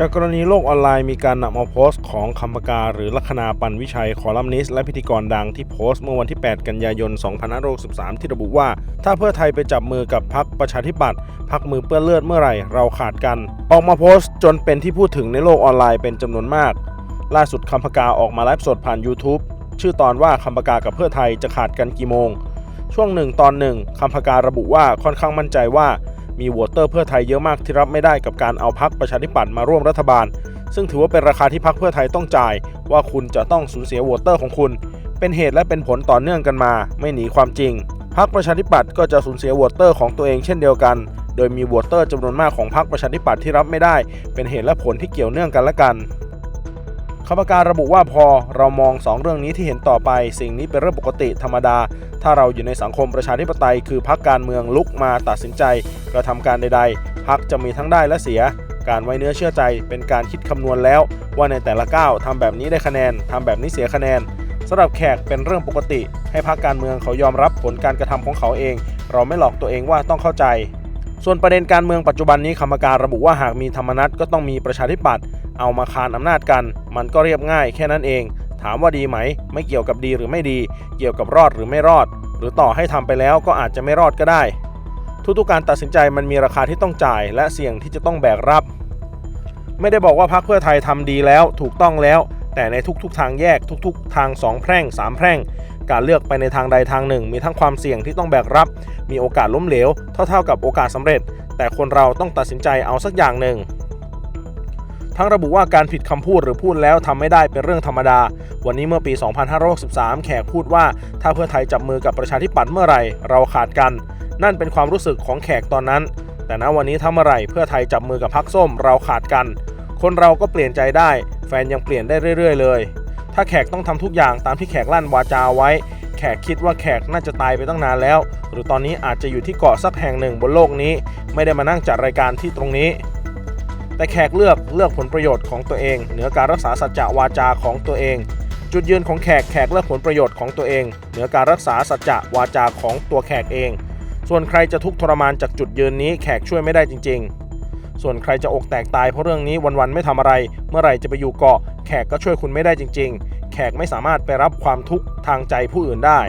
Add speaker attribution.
Speaker 1: จากกรณีโลกออนไลน์มีการนำเอาโพสต์ของคำปากาหรือลัคนาปันวิชัยคอลัมนิสต์และพิธีกรดังที่โพสต์เมื่อวันที่ 8 กันยายน 2563 ที่ระบุว่า ถ้าเพื่อไทยไปจับมือกับพรรคประชาธิปัตย์พักมือเปื้อนเลือดเมื่อไหร่เราขาดกัน ออกมาโพสต์จนเป็นที่พูดถึงในโลกออนไลน์เป็นจำนวนมาก ล่าสุดคำปากาออกมาไลฟ์สดผ่าน YouTube ชื่อตอนว่าคำปากากับเพื่อไทยจะขาดกันกี่โมง ช่วงหนึ่งตอนหนึ่งคำพการะบุว่าค่อนข้างมั่นใจว่า มีโหวตเตอร์เพื่อไทยเยอะมากที่รับไม่ได้กับการเอาพักประชาธิปัตย์มาร่วมรัฐบาล ซึ่งถือว่าเป็นราคาที่พักเพื่อไทยต้องจ่าย ว่าคุณจะต้องสูญเสียโหวตเตอร์ของคุณ เป็นเหตุและเป็นผลต่อเนื่องกันมา ไม่หนีความจริงพักประชาธิปัตย์ก็จะสูญเสียโหวตเตอร์ของตัวเองเช่นเดียวกัน โดยมีโหวตเตอร์จำนวนมากของพรรคประชาธิปัตย์ที่รับไม่ได้ เป็นเหตุและผลที่เกี่ยวเนื่องกันและกัน คำการระบุว่าพอเรามอง 2 เรื่องนี้ที่เห็นต่อไป สิ่งนี้เป็นเรื่องปกติธรรมดา ถ้าเราอยู่ในสังคมประชาธิปไตย คือพักการเมืองลุกมาตัดสินใจกระทำการใด ๆ พักจะมีทั้งได้และเสีย การไว้เนื้อเชื่อใจเป็นการคิดคำนวณแล้ว ว่าในแต่ละก้าวทำแบบนี้ได้คะแนนทำแบบนี้เสียคะแนนสำหรับแขกเป็นเรื่องปกติ ให้พักการเมืองเขายอมรับผลการกระทำของเขาเอง เราไม่หลอกตัวเองว่าต้องเข้าใจส่วนประเด็นการเมืองปัจจุบันนี้คำการระบุว่าหากมีธรรมนัตก็ต้องมีประชาธิปัตย์ เอามาคานอำนาจกัน มันก็เรียบง่ายแค่นั้นเอง ถามว่าดีไหม ไม่เกี่ยวกับดีหรือไม่ดี เกี่ยวกับรอดหรือไม่รอด หรือต่อให้ทำไปแล้วก็อาจจะไม่รอดก็ได้ ทุกๆการตัดสินใจมันมีราคาที่ต้องจ่าย และเสี่ยงที่จะต้องแบกรับ ไม่ได้บอกว่าพรรคเพื่อไทยทำดีแล้ว ถูกต้องแล้ว แต่ในทุกๆ ทางแยก ทุก ๆ ทางสองแพร่งสามแพร่ง การเลือกไปในทางใดทางหนึ่ง มีทั้งความเสี่ยงที่ต้องแบกรับ มีโอกาสล้มเหลว เท่า ๆ กับโอกาสสำเร็จ แต่คนเราต้องตัดสินใจเอาสักอย่างหนึ่ง ทั้งระบุว่าการผิดคำพูดหรือพูดแล้วทำไม่ได้เป็นเรื่องธรรมดา วันนี้เมื่อปี 2563 แขกพูดว่า ถ้าเพื่อไทยจับมือกับประชาธิปัตย์เมื่อไหร่ เราขาดกัน นั่นเป็นความรู้สึกของแขกตอนนั้น แต่ณวันนี้ถ้าเมื่อไหร่เพื่อไทยจับมือกับพรรคส้มเราขาดกัน คนเราก็เปลี่ยนใจได้ แฟนยังเปลี่ยนได้เรื่อยๆ เลย ถ้าแขกต้องทำทุกอย่างตามที่แขกลั่นวาจาไว้ แขกคิดว่าแขกน่าจะตายไปตั้งนานแล้ว หรือตอนนี้อาจจะอยู่ที่เกาะสักแห่งหนึ่งบนโลกนี้ ไม่ได้มานั่งจัดรายการที่ตรงนี้ แต่แขกเลือกเลือกผลประโยชน์ของตัวเอง เหนือการรักษาสัจจะวาจาของตัวเอง จุดยืนของแขกแขกเลือกผลประโยชน์ของตัวเอง เหนือการรักษาสัจจะวาจาของตัวแขกเอง ส่วนใครจะทุกข์ทรมานจากจุดยืนนี้แขกช่วยไม่ได้จริง ๆ ส่วนใครจะอกแตกตายเพราะเรื่องนี้วันๆไม่ทำอะไร เมื่อไหร่จะไปอยู่เกาะ แขกก็ช่วยคุณไม่ได้จริง ๆ แขกไม่สามารถไปรับความทุกข์ทางใจผู้อื่นได้